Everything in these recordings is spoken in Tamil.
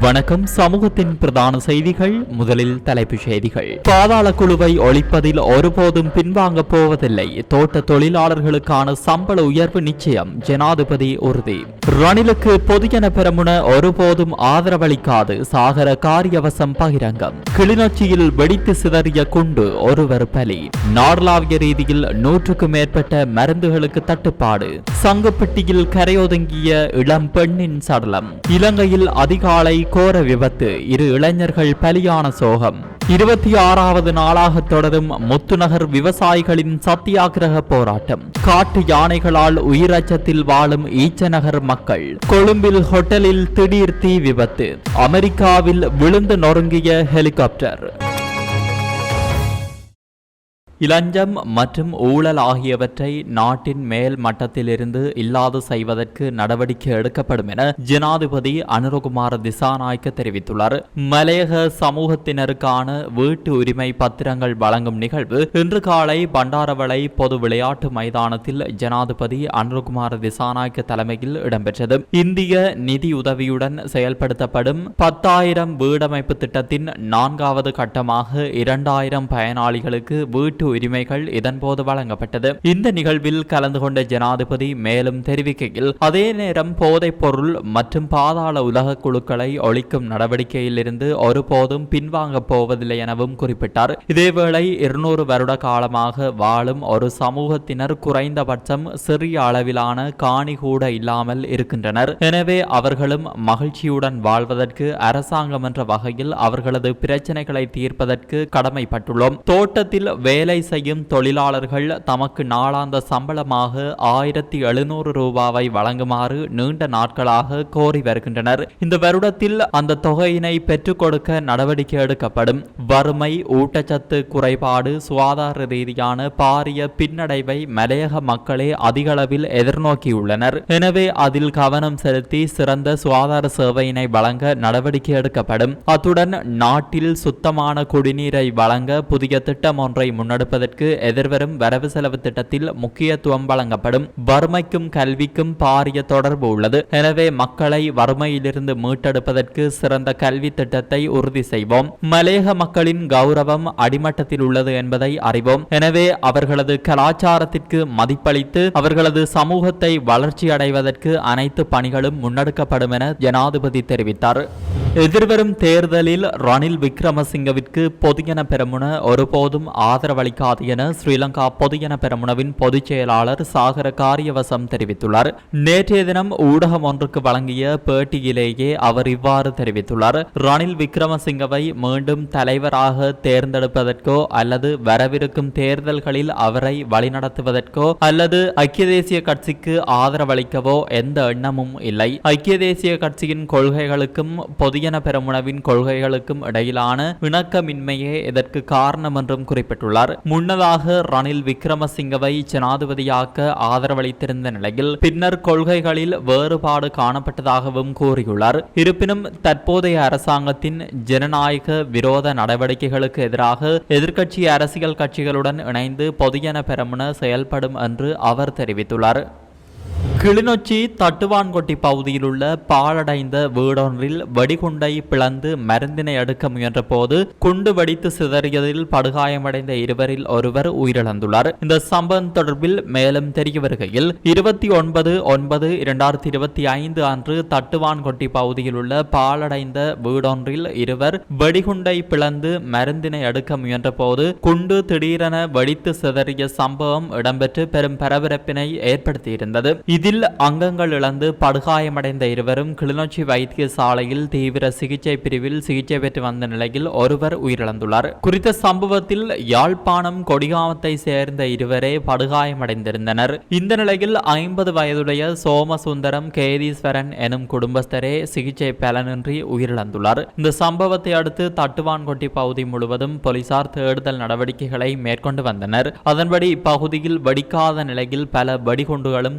வணக்கம். சமூகத்தின் பிரதான செய்திகள் முதலில் தலைப்புச் செய்திகள். பாதாள குழுவை ஒழிப்பதில் ஒருபோதும் பின்வாங்க போவதில்லை. தோட்ட தொழிலாளர்களுக்கான சம்பள உயர்வு நிச்சயம் ஜனாதிபதி உறுதி. ரணிலுக்கு பொதுஜன பெருமுன ஒருபோதும் ஆதரவளிக்காது சாகர காரியவசம் பகிரங்கம். கிளிநொச்சியில் வெடித்து சிதறிய குண்டு ஒருவர் பலி. நாடளாவிய ரீதியில் நூற்றுக்கும் மேற்பட்ட மருந்துகளுக்கு தட்டுப்பாடு. சங்கப்பட்டியில் கரையொதுங்கிய இளம் பெண்ணின் சடலம். இலங்கையில் அதிகாலை கோர விபத்து. இரு இளைஞர்கள் பலியான சோகம். இருபத்தி ஆறாவது நாளாக தொடரும் முத்துநகர் விவசாயிகளின் சத்தியாகிரக போராட்டம். காட்டு யானைகளால் உயிரச்சத்தில் வாழும் ஈச்சநகர் மக்கள். கொழும்பில் ஹோட்டலில் திடீர் தீ விபத்து. அமெரிக்காவில் விழுந்து நொறுங்கிய ஹெலிகாப்டர். இலஞ்சம் மற்றும் ஊழல் ஆகியவற்றை நாட்டின் மேல் மட்டத்திலிருந்து இல்லாது செய்வதற்கு நடவடிக்கை எடுக்கப்படும் என ஜனாதிபதி அனுரகுமார் திசாநாயக்க தெரிவித்துள்ளார். மலையக சமூகத்தினருக்கான வீட்டு உரிமை பத்திரங்கள் வழங்கும் நிகழ்வு இன்று காலை பண்டாரவளை பொது விளையாட்டு மைதானத்தில் ஜனாதிபதி அனுரகுமார் திசாநாயக்க தலைமையில் இடம்பெற்றது. இந்திய நிதியுதவியுடன் செயல்படுத்தப்படும் பத்தாயிரம் வீடமைப்பு திட்டத்தின் நான்காவது கட்டமாக இரண்டாயிரம் பயனாளிகளுக்கு வீட்டு உரிமைகள் இதன்போது வழங்கப்பட்டது. இந்த நிகழ்வில் கலந்து கொண்ட ஜனாதிபதி மேலும் தெரிவிக்கையில் அதே நேரம் போதைப் பொருள் மற்றும் பாதாள உலக குழுக்களை ஒழிக்கும் நடவடிக்கையில் இருந்து ஒருபோதும் பின்வாங்கப் போவதில்லை எனவும் குறிப்பிட்டார். இதேவேளை இருநூறு வருட காலமாக வாழும் ஒரு சமூகத்தினர் குறைந்தபட்சம் சிறிய அளவிலான காணி கூட இல்லாமல் இருக்கின்றனர். எனவே அவர்களும் மகிழ்ச்சியுடன் வாழ்வதற்கு அரசாங்கம் என்ற வகையில் அவர்களது பிரச்சனைகளை தீர்ப்பதற்கு கடமைப்பட்டுள்ளோம். தோட்டத்தில் வேலை செய்யும் தொழிலாளர்கள் தமக்கு நாளாந்த சம்பளமாக ஆயிரத்தி எழுநூறு ரூபாவை வழங்குமாறு நீண்ட நாட்களாக கோரி வருகின்றனர். இந்த வருடத்தில் அந்த தொகையினை பெற்றுக் கொடுக்க நடவடிக்கை எடுக்கப்படும். வறுமை ஊட்டச்சத்து குறைபாடு சுகாதார ரீதியான பாரிய பின்னடைவை மலையக மக்களே அதிகளவில் எதிர்நோக்கியுள்ளனர். எனவே அதில் கவனம் செலுத்தி சிறந்த சுகாதார சேவையினை வழங்க நடவடிக்கை எடுக்கப்படும். அத்துடன் நாட்டில் சுத்தமான குடிநீரை வழங்க புதிய திட்டம் ஒன்றை முன்னெடுப்பதற்கு எதிர்வரும் வரவு செலவு திட்டத்தில் முக்கியத்துவம் வழங்கப்படும். வறுமைக்கும் கல்விக்கும் பாரிய தொடர்பு உள்ளது. எனவே மக்களை வறுமையிலிருந்து மீட்டெடுப்பதற்கு சிறந்த கல்வி திட்டத்தை உறுதி செய்வோம். மலையக மக்களின் கௌரவம் அடிமட்டத்தில் உள்ளது என்பதை அறிவோம். எனவே அவர்களது கலாச்சாரத்திற்கு மதிப்பளித்து அவர்களது சமூகத்தை வளர்ச்சி அடைவதற்கு அனைத்து பணிகளும் முன்னெடுக்கப்படும் என ஜனாதிபதி தெரிவித்தார். எதிர்வரும் தேர்தலில் ரணில் விக்ரமசிங்கவிற்கு பொதுஜன பெரமுன ஒருபோதும் ஆதரவளிக்காது என ஸ்ரீலங்கா பொதுஜன பெரமுனவின் பொதுச் செயலாளர் சாகர காரியவசம் தெரிவித்துள்ளார். நேற்றைய தினம் ஊடகம் ஒன்றுக்கு வழங்கிய பேட்டியிலேயே அவர் இவ்வாறு தெரிவித்துள்ளார். ரணில் விக்ரமசிங்கவை மீண்டும் தலைவராக தேர்ந்தெடுப்பதற்கோ அல்லது வரவிருக்கும் தேர்தல்களில் அவரை வழிநடத்துவதற்கோ அல்லது ஐக்கிய தேசிய கட்சிக்கு ஆதரவளிக்கவோ எந்த எண்ணமும் இல்லை. ஐக்கிய தேசிய கட்சியின் கொள்கைகளுக்கும் பொது பொதுஜன பெருமுனவின் கொள்கைகளுக்கும் இடையிலான இணக்கமின்மையே இதற்கு காரணம் என்றும் குறிப்பிட்டுள்ளார். முன்னதாக ரணில் விக்ரமசிங்கவை ஜனாதிபதியாக்க ஆதரவளித்திருந்த நிலையில் பின்னர் கொள்கைகளில் வேறுபாடு காணப்பட்டதாகவும் கூறியுள்ளார். இருப்பினும் தற்போதைய அரசாங்கத்தின் ஜனநாயக விரோத நடவடிக்கைகளுக்கு எதிராக எதிர்க்கட்சி அரசியல் கட்சிகளுடன் இணைந்து பொதுஜன பெருமுன செயல்படும் என்று அவர் தெரிவித்துள்ளார். கிளிநொச்சி தட்டுவான்கொட்டி பகுதியில் உள்ள பாழடைந்த வீடொன்றில் வெடிகுண்டை பிளந்து மருந்தினை எடுக்க முயன்ற போது குண்டு வெடித்து சிதறியதில் படுகாயமடைந்த இருவரில் ஒருவர் உயிரிழந்துள்ளார். இந்த சம்பவம் தொடர்பில் மேலும் தெரிய வருகையில் இருபத்தி ஒன்பது ஒன்பது இரண்டாயிரத்தி இருபத்தி ஐந்து அன்று தட்டுவான்கொட்டி பகுதியில் உள்ள பாழடைந்த வீடொன்றில் இருவர் வெடிகுண்டை பிளந்து மருந்தினை எடுக்க முயன்ற போது குண்டு திடீரென வெடித்து சிதறிய சம்பவம் இடம்பெற்று பெரும் பரபரப்பினை ஏற்படுத்தியிருந்தது. இதில் அங்கங்கள் இழந்து படுகாயமடைந்த இருவரும் கிளிநொச்சி வைத்தியசாலையில் தீவிர சிகிச்சை பிரிவில் சிகிச்சை பெற்று வந்த நிலையில் ஒருவர் உயிரிழந்துள்ளார். குறித்த சம்பவத்தில் யாழ்ப்பாணம் கொடிகாமத்தை சேர்ந்த இருவரே படுகாயமடைந்திருந்தனர். இந்த நிலையில் ஐம்பது வயதுடைய சோமசுந்தரம் கேதீஸ்வரன் எனும் குடும்பஸ்தரே சிகிச்சை பலனின்றி உயிரிழந்துள்ளார். இந்த சம்பவத்தை அடுத்து தட்டுவான்கொட்டி பகுதி முழுவதும் போலீசார் தேடுதல் நடவடிக்கைகளை மேற்கொண்டு வந்தனர். அதன்படி இப்பகுதியில் வெடிக்காத நிலையில் பல வெடிகுண்டுகளும்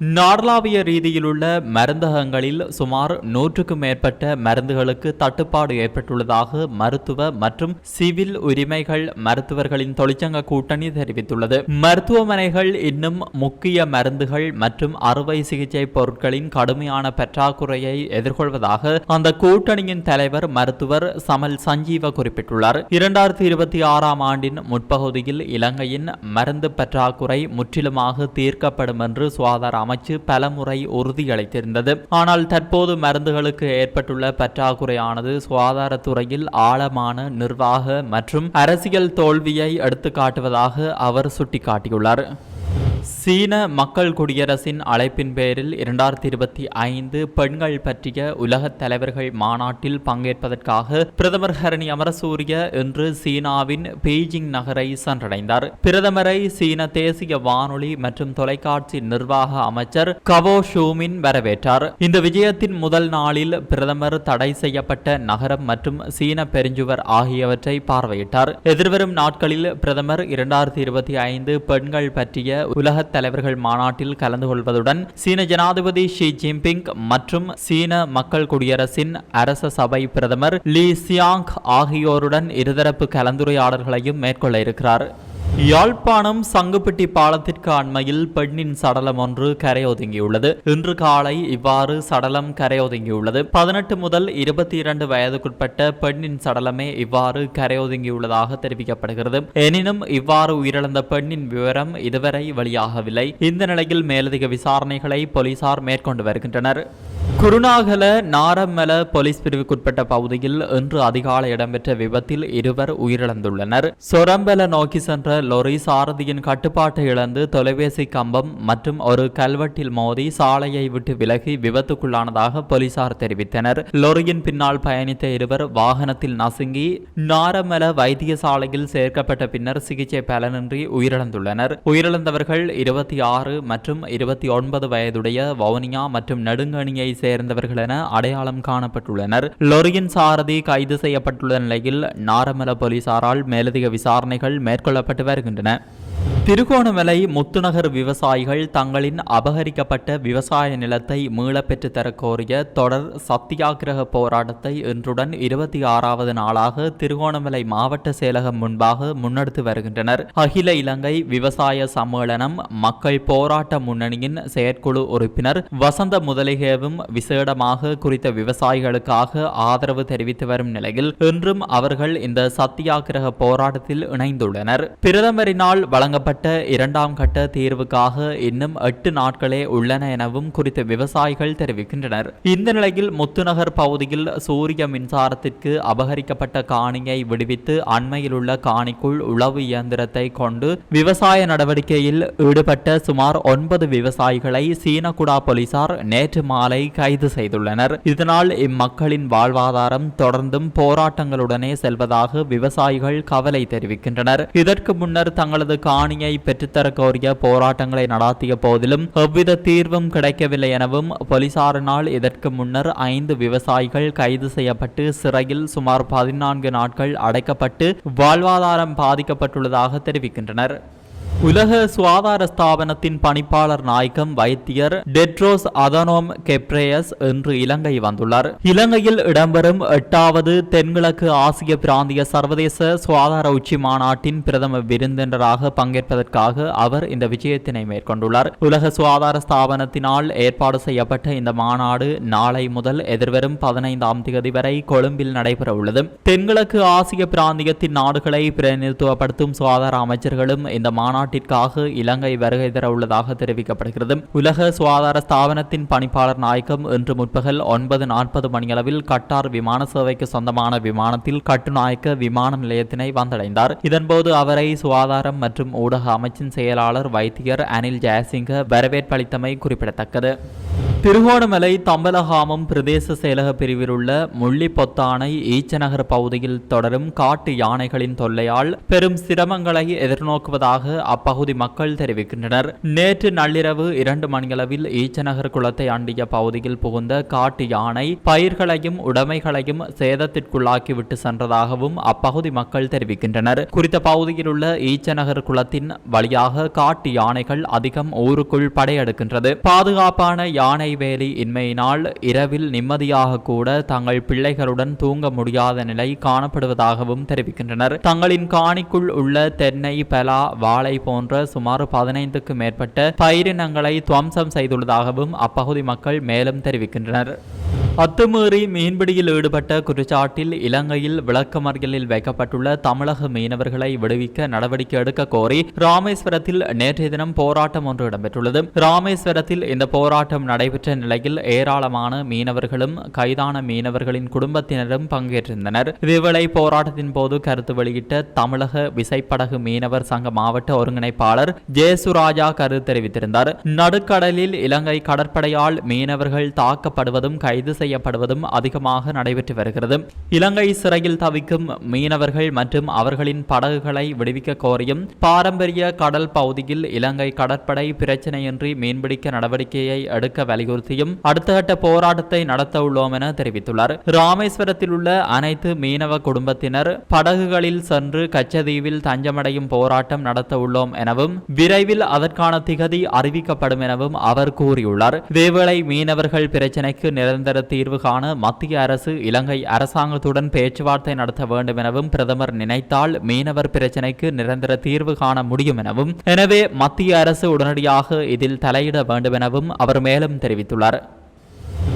நாடளாவிய ரீதியிலுள்ள மருந்தகங்களில் சுமார் நூற்றுக்கும் மேற்பட்ட மருந்துகளுக்கு தட்டுப்பாடு ஏற்பட்டுள்ளதாக மருத்துவ மற்றும் சிவில் உரிமைகள் மருத்துவர்களின் தொழிற்சங்க கூட்டணி தெரிவித்துள்ளது. மருத்துவமனைகள் இன்னும் முக்கிய மருந்துகள் மற்றும் அறுவை சிகிச்சை பொருட்களின் கடுமையான பற்றாக்குறையை எதிர்கொள்வதாக அந்த கூட்டணியின் தலைவர் மருத்துவர் சமல் சஞ்சீவ குறிப்பிட்டுள்ளார். இரண்டாயிரத்தி இருபத்தி ஆறாம் ஆண்டின் முற்பகுதியில் இலங்கையின் மருந்து பற்றாக்குறை முற்றிலுமாக தீர்க்கப்படும் என்று சுகாதார அமைச்சு பலமுறை உறுதியளித்திருந்தது ஆனால் தற்போது மருந்துகளுக்கு ஏற்பட்டுள்ள பற்றாக்குறையானது சுகாதாரத்துறையில் ஆழமான நிர்வாக மற்றும் அரசியல் தோல்வியை எடுத்துக்காட்டுவதாக அவர் சுட்டிக்காட்டியுள்ளார். சீன மக்கள் குடியரசின் அழைப்பின் பேரில் இரண்டாயிரத்தி இருபத்தி ஐந்து பெண்கள் பற்றிய உலக தலைவர்கள் மாநாட்டில் பங்கேற்பதற்காக பிரதமர் ஹரணி அமரசூரிய இன்று சீனாவின் பெய்ஜிங் நகரை சென்றடைந்தார். பிரதமரை சீன தேசிய வானொலி மற்றும் தொலைக்காட்சி நிர்வாக அமைச்சர் கவோ ஷூமின் வரவேற்றார். இந்த விஜயத்தின் முதல் நாளில் பிரதமர் தடை செய்யப்பட்ட நகரம் மற்றும் சீன பெருஞ்சுவர் ஆகியவற்றை பார்வையிட்டார். எதிர்வரும் நாட்களில் பிரதமர் இரண்டாயிரத்தி இருபத்தி ஐந்து பெண்கள் பற்றிய உலக தலைவர்கள் மாநாட்டில் கலந்து கொள்வதுடன் சீன ஜனாதிபதி ஷி ஜின்பிங் மற்றும் சீன மக்கள் குடியரசின் அரச சபை பிரதமர் லீ சியாங் ஆகியோருடன் இருதரப்பு கலந்துரையாடல்களையும் மேற்கொள்ள இருக்கிறார். யாழ்ப்பாணம் சங்குப்பட்டி பாலத்திற்கு அண்மையில் பெண்ணின் சடலம் ஒன்று கரையொதுங்கியுள்ளது. இன்று காலை இவ்வாறு சடலம் கரையொதுங்கியுள்ளது. பதினெட்டு முதல் இருபத்தி இரண்டு வயதுக்குட்பட்ட பெண்ணின் சடலமே இவ்வாறு கரையொதுங்கியுள்ளதாக தெரிவிக்கப்படுகிறது. எனினும் இவ்வாறு உயிரிழந்த பெண்ணின் விவரம் இதுவரை வெளியாகவில்லை. இந்த நிலையில் மேலதிக விசாரணைகளை போலீசார் மேற்கொண்டு வருகின்றனர். குருநாகல நாரமல போலீஸ் பிரிவுக்குட்பட்ட பகுதியில் இன்று அதிகாலை இடம்பெற்ற விபத்தில் இருவர் உயிரிழந்துள்ளனர். சொரம்பல நோக்கி சென்ற லொரி சாரதியின் கட்டுப்பாட்டை இழந்து தொலைபேசி கம்பம் மற்றும் ஒரு கல்வெட்டில் மோதி சாலையை விட்டு விலகி விபத்துக்குள்ளானதாக போலீசார் தெரிவித்தனர். லொரியின் பின்னால் பயணித்த இருவர் வாகனத்தில் நசுங்கி நாரமல வைத்தியசாலையில் சேர்க்கப்பட்ட பின்னர் சிகிச்சை பலனின்றி உயிரிழந்துள்ளனர். உயிரிழந்தவர்கள் இருபத்தி ஆறு மற்றும் இருபத்தி ஒன்பது வயதுடைய வவுனியா மற்றும் நெடுங்கணியை சேர்ந்தவர்கள் என அடையாளம் காணப்பட்டுள்ளனர். லொரியின் சாரதி கைது செய்யப்பட்டுள்ள நிலையில் நாரமல போலீசாரால் மேலதிக விசாரணைகள் மேற்கொள்ளப்பட்டு வருகின்றன. திருகோணமலை முத்துநகர் விவசாயிகள் தங்களின் அபகரிக்கப்பட்ட விவசாய நிலத்தை மீள பெற்று தர கோரிய தொடர் சத்தியாகிரக போராட்டத்தை இன்றுடன் இருபத்தி ஆறாவது நாளாக திருகோணமலை மாவட்ட செயலகம் முன்பாக முன்னெடுத்து வருகின்றனர். அகில இலங்கை விவசாய சம்மேளனம் மக்கள் போராட்ட முன்னணியின் செயற்குழு உறுப்பினர் வசந்த முதலிகேவும் விசேடமாக குறித்த விவசாயிகளுக்காக ஆதரவு தெரிவித்து வரும் நிலையில் இன்றும் அவர்கள் இந்த சத்தியாகிரக போராட்டத்தில் இணைந்துள்ளனர். பிரதமரினால் வழங்கப்பட்ட இரண்டாம் கட்ட தீர்வுக்காக இன்னும் எட்டு நாட்களே உள்ளன எனவும் குறித்த விவசாயிகள் தெரிவிக்கின்றனர். இந்த நிலையில் முத்துநகர் பகுதியில் சூரிய மின்சாரத்திற்கு அபகரிக்கப்பட்ட காணியை விடுவித்து அண்மையில் உள்ள காணிக்குள் உளவு இயந்திரத்தை கொண்டு விவசாய நடவடிக்கையில் ஈடுபட்ட சுமார் ஒன்பது விவசாயிகளை சீனகுடா போலீசார் நேற்று மாலை கைது செய்துள்ளனர். இதனால் இம்மக்களின் வாழ்வாதாரம் தொடர்ந்தும் போராட்டங்களுடனே செல்வதாக விவசாயிகள் கவலை தெரிவிக்கின்றனர். இதற்கு முன்னர் தங்களது காணியை பெற்றுத்தர கோரிய போராட்டங்களை நடாத்திய போதிலும் எவ்வித தீர்வும் கிடைக்கவில்லை எனவும் போலீசாரினால் இதற்கு முன்னர் ஐந்து விவசாயிகள் கைது செய்யப்பட்டு சிறையில் சுமார் பதினான்கு நாட்கள் அடைக்கப்பட்டு வாழ்வாதாரம் பாதிக்கப்பட்டுள்ளதாக தெரிவிக்கின்றனர். உலக சுகாதார ஸ்தாபனத்தின் பணிப்பாளர் நாயகம் வைத்தியர் டெட்ரோஸ் அதனோம் கெப்ரேயஸ் இன்று இலங்கை வந்துள்ளார். இலங்கையில் இடம்பெறும் எட்டாவது தென்கிழக்கு ஆசிய பிராந்திய சர்வதேச சுகாதார உச்சி மாநாட்டின் பிரதம விருந்தினராக பங்கேற்பதற்காக அவர் இந்த விஜயத்தினை மேற்கொண்டுள்ளார். உலக சுகாதார ஸ்தாபனத்தினால் ஏற்பாடு செய்யப்பட்ட இந்த மாநாடு நாளை முதல் எதிர்வரும் பதினைந்தாம் தேதி வரை கொழும்பில் நடைபெற உள்ளது. தென்கிழக்கு ஆசிய பிராந்தியத்தின் நாடுகளை பிரதிநிதித்துவப்படுத்தும் சுகாதார அமைச்சர்களும் இந்த மாநாடு மாநாட்டிற்காக இலங்கை வருகை தர உள்ளதாக தெரிவிக்கப்படுகிறது. உலக சுகாதார ஸ்தாபனத்தின் பணிப்பாளர் நாயகம் இன்று முற்பகல் ஒன்பது நாற்பது மணியளவில் கட்டார் விமான சேவைக்கு சொந்தமான விமானத்தில் கட்டுநாயக்க விமான நிலையத்தினை வந்தடைந்தார். இதன்போது அவரை சுகாதாரம் மற்றும் ஊடக அமைச்சின் செயலாளர் வைத்தியர் அனில் ஜெயசிங்க வரவேற்பளித்தமை குறிப்பிடத்தக்கது. திருகோணமலை தம்பலகாமம் பிரதேச செயலக பிரிவில் உள்ள முள்ளிப்பொத்தானை ஈச்சநகர் பகுதியில் தொடரும் காட்டு யானைகளின் தொல்லையால் பெரும் சிரமங்களை எதிர்நோக்குவதாக அப்பகுதி மக்கள் தெரிவிக்கின்றனர். நேற்று நள்ளிரவு இரண்டு மணியளவில் ஈச்சநகர் குளத்தை அண்டிய பகுதியில் புகுந்த காட்டு யானை பயிர்களையும் உடைமைகளையும் சேதத்திற்குள்ளாக்கிவிட்டு சென்றதாகவும் அப்பகுதி மக்கள் தெரிவிக்கின்றனர். குறித்த பகுதியில் உள்ள ஈச்சநகர் குளத்தின் வழியாக காட்டு யானைகள் அதிகம் ஊருக்குள் படையெடுக்கின்றது. பாதுகாப்பான யானை வேலி இன்மையினால் இரவில் நிம்மதியாக கூட தங்கள் பிள்ளைகளுடன் தூங்க முடியாத நிலை காணப்படுவதாகவும் தெரிவிக்கின்றனர். தங்களின் காணிக்குள் உள்ள தென்னை பலா வாழை போன்ற சுமார் பதினைந்துக்கு மேற்பட்ட பயிரினங்களை துவம்சம் செய்துள்ளதாகவும் அப்பகுதி மக்கள் மேலும் தெரிவிக்கின்றனர். அத்துமீறி மீன்பிடியில் ஈடுபட்ட குற்றச்சாட்டில் இலங்கையில் விளக்கமறியலில் வைக்கப்பட்டுள்ள தமிழக மீனவர்களை விடுவிக்க நடவடிக்கை எடுக்க கோரி ராமேஸ்வரத்தில் நேற்றைய தினம் போராட்டம் ஒன்று இடம்பெற்றுள்ளது. ராமேஸ்வரத்தில் இந்த போராட்டம் நடைபெற்ற நிலையில் ஏராளமான மீனவர்களும் கைதான மீனவர்களின் குடும்பத்தினரும் பங்கேற்றிருந்தனர். இதேவேளை போராட்டத்தின் போது கருத்து வெளியிட்ட தமிழக விசைப்படகு மீனவர் சங்க மாவட்ட ஒருங்கிணைப்பாளர் ஜேசுராஜா கருத்து தெரிவித்திருந்தார். நடுக்கடலில் இலங்கை கடற்படையால் மீனவர்கள் தாக்கப்படுவதும் கைது செய்யப்படுவதும் அதிகமாக நடைபெற்று வருகிறது. இலங்கை சிறையில் தவிக்கும் மீனவர்கள் மற்றும் அவர்களின் படகுகளை விடுவிக்க கோரியும் பாரம்பரிய கடல் பகுதியில் இலங்கை கடற்படை பிரச்சினையின்றி மீன்பிடிக்க நடவடிக்கையை எடுக்க வலியுறுத்தியும் அடுத்த கட்ட போராட்டத்தை நடத்த உள்ளோம் என தெரிவித்துள்ளார். ராமேஸ்வரத்தில் உள்ள அனைத்து மீனவ குடும்பத்தினர் படகுகளில் சென்று கச்சதீவில் தஞ்சமடையும் போராட்டம் நடத்த உள்ளோம் எனவும் விரைவில் அதற்கான திகதி அறிவிக்கப்படும் எனவும் அவர் கூறியுள்ளார். இதேவேளை மீனவர்கள் பிரச்சினைக்கு நிரந்தர தீர்வு காண மத்திய அரசு இலங்கை அரசாங்கத்துடன் பேச்சுவார்த்தை நடத்த வேண்டும் எனவும் பிரதமர் நினைத்தால் மீனவர் பிரச்சினைக்கு நிரந்தர தீர்வு காண முடியும் எனவும் எனவே மத்திய அரசு உடனடியாக இதில் தலையிட வேண்டும் எனவும் அவர் மேலும் தெரிவித்துள்ளார்.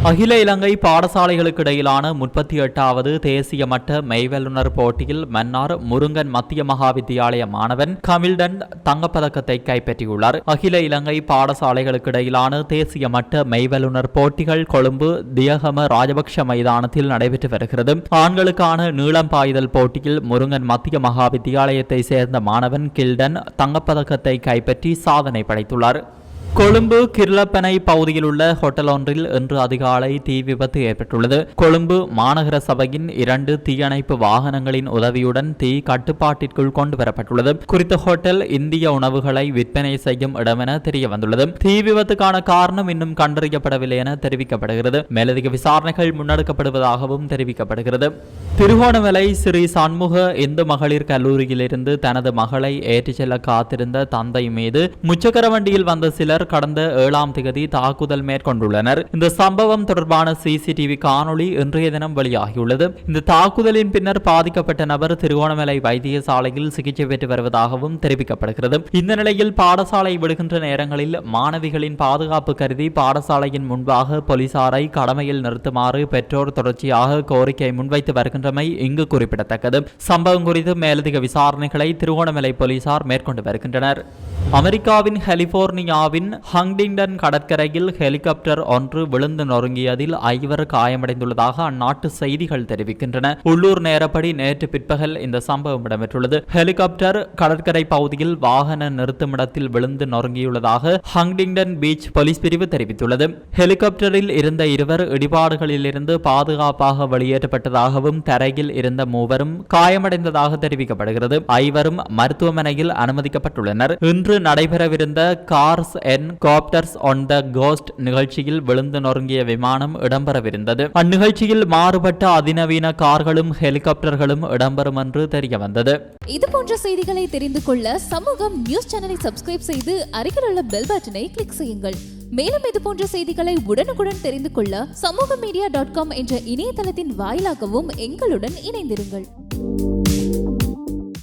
அகில இலங்கை பாடசாலைகளுக்கு இடையிலான முப்பத்தி எட்டாவது தேசிய மட்ட மெய்வல்லுநர் போட்டியில் மன்னார் முருங்கன் மத்திய மகாவித்தியாலய மாணவன் கமில்டன் தங்கப்பதக்கத்தை கைப்பற்றியுள்ளார். அகில இலங்கை பாடசாலைகளுக்கு இடையிலான தேசிய மட்ட மெய்வல்லுநர் போட்டிகள் கொழும்பு தியகம ராஜபக்ஷ மைதானத்தில் நடைபெற்று வருகிறது. ஆண்களுக்கான நீளம் பாய்தல் போட்டியில் முருங்கன் மத்திய மகா வித்தியாலயத்தை சேர்ந்த மாணவன் கில்டன் தங்கப்பதக்கத்தை கைப்பற்றி சாதனை படைத்துள்ளார். கொழும்பு கிர்லப்பனை பகுதியில் உள்ள ஹோட்டல் ஒன்றில் இன்று அதிகாலை தீ விபத்து ஏற்பட்டுள்ளது. கொழும்பு மாநகர சபையின் இரண்டு தீயணைப்பு வாகனங்களின் உதவியுடன் தீ கட்டுப்பாட்டிற்குள் கொண்டு வரப்பட்டுள்ளது குறித்த ஹோட்டல் இந்திய உணவுகளை விற்பனை செய்யும் இடமென தெரிய வந்துள்ளது தீ விபத்துக்கான காரணம் இன்னும் கண்டறியப்படவில்லை என தெரிவிக்கப்படுகிறது. மேலதிக விசாரணைகள் முன்னெடுக்கப்படுவதாகவும் தெரிவிக்கப்படுகிறது. திருகோணமலை ஸ்ரீ சண்முக இந்து மகளிர் கல்லூரியிலிருந்து தனது மகளை ஏற்றிச் செல்ல காத்திருந்த தந்தை மீது முச்சக்கர வண்டியில் வந்த சிலர் கடந்த ஏழாம் தேதி தாக்குதல் மேற்கொண்டுள்ளனர். இந்த சம்பவம் தொடர்பான சிசிடிவி காணொளி இன்றைய தினம் வெளியாகியுள்ளது. இந்த தாக்குதலின் பின்னர் பாதிக்கப்பட்ட நபர் திருகோணமலை வைத்தியசாலையில் சிகிச்சை பெற்று வருவதாகவும் தெரிவிக்கப்படுகிறது. இந்த நிலையில் பாடசாலை விடுகின்ற நேரங்களில் மாணவிகளின் பாதுகாப்பு கருதி பாடசாலையின் முன்பாக போலீசாரை கடமையில் நிறுத்துமாறு பெற்றோர் தொடர்ச்சியாக கோரிக்கை முன்வைத்து வருகின்றமை இங்கு குறிப்பிடத்தக்கது. சம்பவம் குறித்து மேலதிக விசாரணைகளை திருகோணமலை போலீசார் மேற்கொண்டு வருகின்றனர். அமெரிக்காவின் கலிபோர்னியாவின் ஹங்டிங்டன் கடற்கரையில் ஹெலிகாப்டர் ஒன்று விழுந்து நொறுங்கியதில் ஐவர் காயமடைந்துள்ளதாக அந்நாட்டு செய்திகள் தெரிவிக்கின்றன. உள்ளூர் நேரப்படி நேற்று பிற்பகல் இந்த சம்பவம் இடம்பெற்றுள்ளது. ஹெலிகாப்டர் கடற்கரை பகுதியில் வாகன நிறுத்துமிடத்தில் விழுந்து நொறுங்கியுள்ளதாக ஹங்டிங்டன் பீச் போலீஸ் பிரிவு தெரிவித்துள்ளது. ஹெலிகாப்டரில் இருந்த இருவர் இடிபாடுகளிலிருந்து பாதுகாப்பாக வெளியேற்றப்பட்டதாகவும் தரையில் இருந்த மூவரும் காயமடைந்ததாக தெரிவிக்கப்படுகிறது. ஐவரும் மருத்துவமனையில் அனுமதிக்கப்பட்டுள்ளனர். இன்று நடைபெறவிருந்த cars and copters on the coast நிகழ்ச்சியில் விழுந்து நொறுங்கிய விமானம் இடம்பெறவிருந்தது. அந்நிகழ்ச்சியில் மாறுபட்ட அதிநவீன கார்களும் ஹெலிகாப்டர்களும் இடம்பெறும் என்று தெரிய வந்தது இது போன்ற செய்திகளை தெரிந்து கொள்ள சமூகம் நியூஸ் சேனலை சப்ஸ்கிரைப் செய்து அருகில் உள்ள பெல் பட்டனை கிளிக் செய்யுங்கள். மேலும் இது போன்ற செய்திகளை உடனுக்குடன் தெரிந்து கொள்ள சமூக மீடியா டாட் காம் என்ற இணையதளத்தின் வாயிலாகவும் எங்களுடன் இணைந்திருங்கள்.